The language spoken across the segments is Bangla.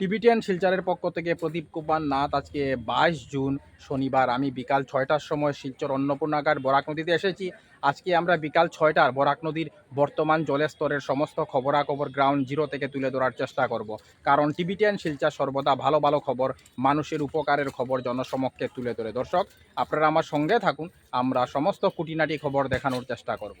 টিবিটিয়ান শিলচরের পক্ষ থেকে প্রদীপ কুমার নাথ আজকে বাইশ জুন শনিবার। আমি বিকাল ছয়টার সময় শিলচর অন্নপূর্ণাঘাট বরাক নদীতে এসেছি। আজকে আমরা বিকাল ছয়টার বরাক নদীর বর্তমান জলের স্তরের সমস্ত খবরাখবর গ্রাউন্ড জিরো থেকে তুলে ধরার চেষ্টা করব। কারণ টিবিটিয়ান শিলচর সর্বদা ভালো ভালো খবর, মানুষের উপকারের খবর জনসমক্ষে তুলে ধরে। দর্শক, আপনারা আমার সঙ্গে থাকুন, আমরা সমস্ত খুঁটিনাটি খবর দেখানোর চেষ্টা করব।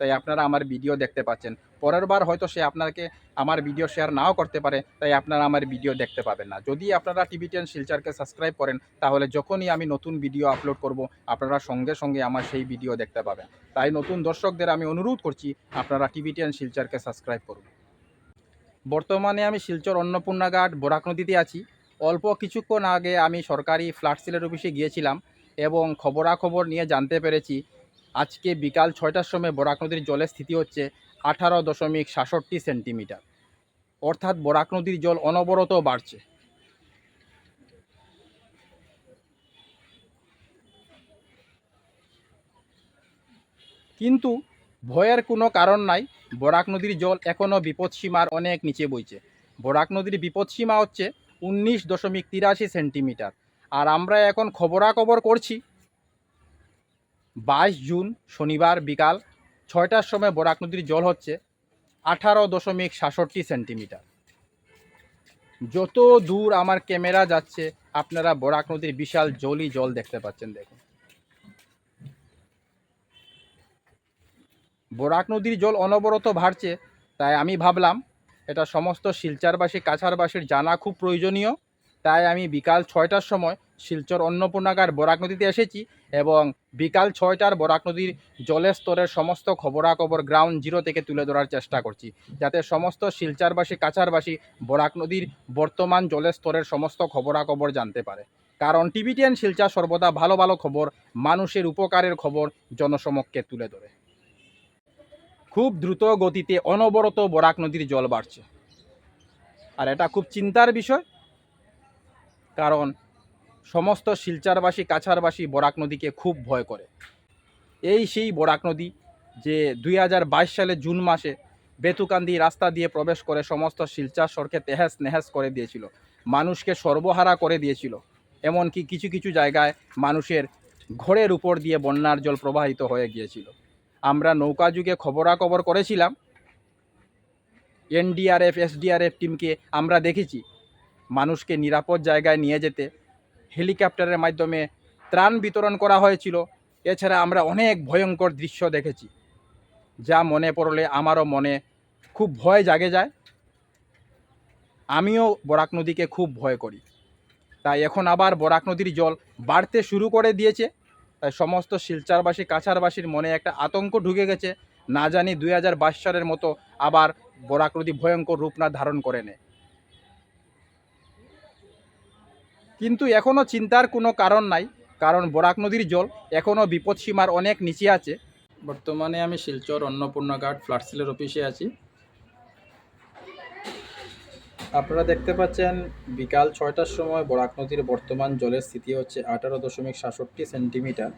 তাই আপনারা আমার ভিডিও দেখতে পাচ্ছেন। পরের বার হয়তো সে আপনাকে আমার ভিডিও শেয়ার নাও করতে পারে, তাই আপনারা আমার ভিডিও দেখতে পাবেন না। যদি আপনারা টিভিটিএন শিলচারকে সাবস্ক্রাইব করেন, তাহলে যখনই আমি নতুন ভিডিও আপলোড করব, আপনারা সঙ্গে সঙ্গে আমার সেই ভিডিও দেখতে পাবেন। তাই নতুন দর্শকদের আমি অনুরোধ করছি, আপনারা টিভিটিএন শিলচারকে সাবস্ক্রাইব করুন। বর্তমানে আমি শিলচর অন্নপূর্ণাঘাট বরাক নদীতে আছি। অল্প কিছুক্ষণ আগে আমি সরকারি ফ্ল্যাট সেলের অফিসে গিয়েছিলাম এবং খবরাখবর নিয়ে জানতে পেরেছি আজকে বিকাল ছয়টার সময় বরাক নদীর জলের স্থিতি হচ্ছে আঠারো দশমিক সাতষট্টি সেন্টিমিটার। অর্থাৎ বরাক নদীর জল অনবরত বাড়ছে। কিন্তু ভয়ের কোনো কারণ নাই, বরাক নদীর জল এখনও বিপদসীমার অনেক নিচে বইছে। বরাক নদীর বিপদসীমা হচ্ছে উনিশ দশমিক তিরাশি সেন্টিমিটার। আর আমরা এখন খবরাখবর করছি বাইশ জুন শনিবার বিকাল ছয়টার সময় বরাক নদীর জল হচ্ছে আঠারো দশমিক সাতষট্টি সেন্টিমিটার। যত দূর আমার ক্যামেরা যাচ্ছে, আপনারা বরাক নদীর বিশাল জলই জল দেখতে পাচ্ছেন, দেখুন। বরাক নদীর জল অনবরত বাড়ছে তাই আমি ভাবলাম, এটা সমস্ত শিলচারবাসী কাছারবাসীর জানা খুব প্রয়োজনীয়, তাই আমি বিকাল ছয়টার সময় শিলচর অন্নপূর্ণাগার বরাক নদীতে এসেছি এবং বিকাল ছয়টার বরাক নদীর জলের স্তরের সমস্ত খবরাখবর গ্রাউন্ড জিরো থেকে তুলে ধরার চেষ্টা করছি। যাতে সমস্ত শিলচারবাসী কাছারবাসী বরাক নদীর বর্তমান জলের স্তরের সমস্ত খবরাখবর জানতে পারে। কারণ টিভিটিএন শিলচা সর্বদা ভালো ভালো খবর, মানুষের উপকারের খবর জনসমক্ষে তুলে ধরে। খুব দ্রুত গতিতে অনবরত বরাক নদীর জল বাড়ছে। আর এটা খুব চিন্তার বিষয়, কারণ সমস্ত শিলচারবাসী কাছারবাসী বরাক নদীকে খুব ভয় করে। এই সেই বরাক নদী যে দুই হাজার বাইশ সালে জুন মাসে বেতুকান্দি রাস্তা দিয়ে প্রবেশ করে সমস্ত শিলচার সরকে তেহেস নেহেস করে দিয়েছিল। মানুষকে সর্বহারা করে দিয়েছিল। এমনকি কিছু কিছু জায়গায় মানুষের ঘরের উপর দিয়ে বন্যার জল প্রবাহিত হয়ে গিয়েছিল। আমরা নৌকা যুগে খবরাখবর করেছিলাম। এনডিআরএফ, এসডিআরএফ টিমকে আমরা দেখেছি। মানুষকে নিরাপদ জায়গায় নিয়ে যেতে হেলিকপ্টারের মাধ্যমে ত্রাণ বিতরণ করা হয়েছিল। এছাড়া আমরা অনেক ভয়ঙ্কর দৃশ্য দেখেছি, যা মনে পড়লে আমারও মনে খুব ভয় জাগে যায়। আমিও বরাক নদীকে খুব ভয় করি। তাই এখন আবার বরাক নদীর জল বাড়তে শুরু করে দিয়েছে। তাই সমস্ত শিলচারবাসী কাছারবাসীর মনে একটা আতঙ্ক ঢুকে গেছে। না জানি দুই হাজার বাইশ সালের মতো আবার বরাক নদী ভয়ঙ্কর রূপ না ধারণ করে নেয়। কিন্তু এখনও চিন্তার কোনো কারণ নাই, কারণ বরাক নদীর জল এখনও বিপদসীমার অনেক নিচে আছে। বর্তমানে আমি শিলচর অন্নপূর্ণা অন্নপূর্ণাঘাট ফ্লাটসিলের অফিসে আছি। আপনারা দেখতে পাচ্ছেন, বিকাল ছয়টার সময় বরাক নদীর বর্তমান জলের স্থিতি হচ্ছে আঠারো দশমিক সাতষট্টি সেন্টিমিটার।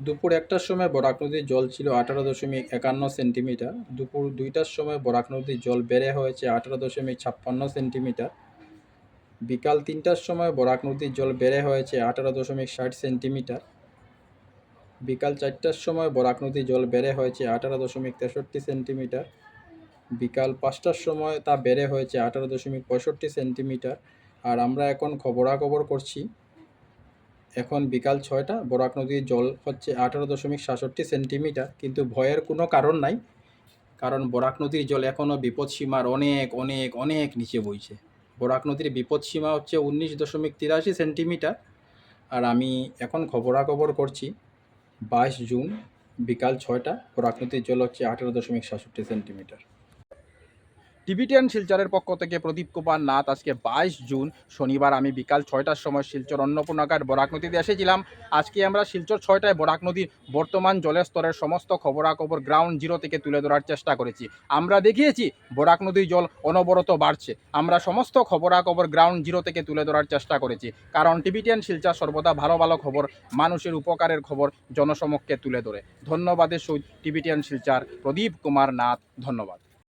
দুপুর একটার সময় বরাক নদীর জল ছিল আঠারো দশমিক একান্ন সেন্টিমিটার। দুপুর দুইটার সময় বরাক নদীর জল বেড়ে হয়েছে আঠারো দশমিক ছাপ্পান্ন সেন্টিমিটার। বিকাল তিনটার সময় বরাক নদীর জল বেড়ে হয়েছে আঠারো দশমিক ষাট সেন্টিমিটার। বিকাল চারটার সময় বরাক নদীর জল বেড়ে হয়েছে আঠারো দশমিক তেষট্টি সেন্টিমিটার। বিকাল পাঁচটার সময় তা বেড়ে হয়েছে আঠারো দশমিক পঁয়ষট্টি সেন্টিমিটার। আর আমরা এখন খবরাখবর করছি, এখন বিকাল ছয়টা বরাক নদীর জল হচ্ছে আঠারো দশমিক সাতষট্টি সেন্টিমিটার। কিন্তু ভয়ের কোনো কারণ নাই, কারণ বরাক নদীর জল এখনও বিপদসীমার অনেক অনেক অনেক নিচে বইছে। বরাক নদীর বিপদ সীমা হচ্ছে উনিশ দশমিক তিরাশি সেন্টিমিটার। আর আমি এখন খবরাখবর করছি, বাইশ জুন বিকাল ছয়টা বরাক নদীর জল হচ্ছে আঠেরো দশমিক সাতষট্টি সেন্টিমিটার। টিবিটিয়ান শিলচরের পক্ষ থেকে প্রদীপ কুমার নাথ আজকে বাইশ জুন, শনিবার আমি বিকাল ছয়টার সময় শিলচর অন্নপূর্ণাঘাট বরাক নদীতে এসেছিলাম। আজকে আমরা শিলচর ছয়টায় বরাক নদীর বর্তমান জলের স্তরের সমস্ত খবরাখবর গ্রাউন্ড জিরো থেকে তুলে ধরার চেষ্টা করেছি। আমরা দেখিয়েছি বরাক নদীর জল অনবরত বাড়ছে। আমরা সমস্ত খবরাখবর গ্রাউন্ড জিরো থেকে তুলে ধরার চেষ্টা করেছি। কারণ টিবিটিয়ান শিলচর সর্বদা ভালো ভালো খবর, মানুষের উপকারের খবর জনসমক্ষে তুলে ধরে। ধন্যবাদের সহিত টিবিটিয়ান শিলচর প্রদীপ কুমার নাথ, ধন্যবাদ।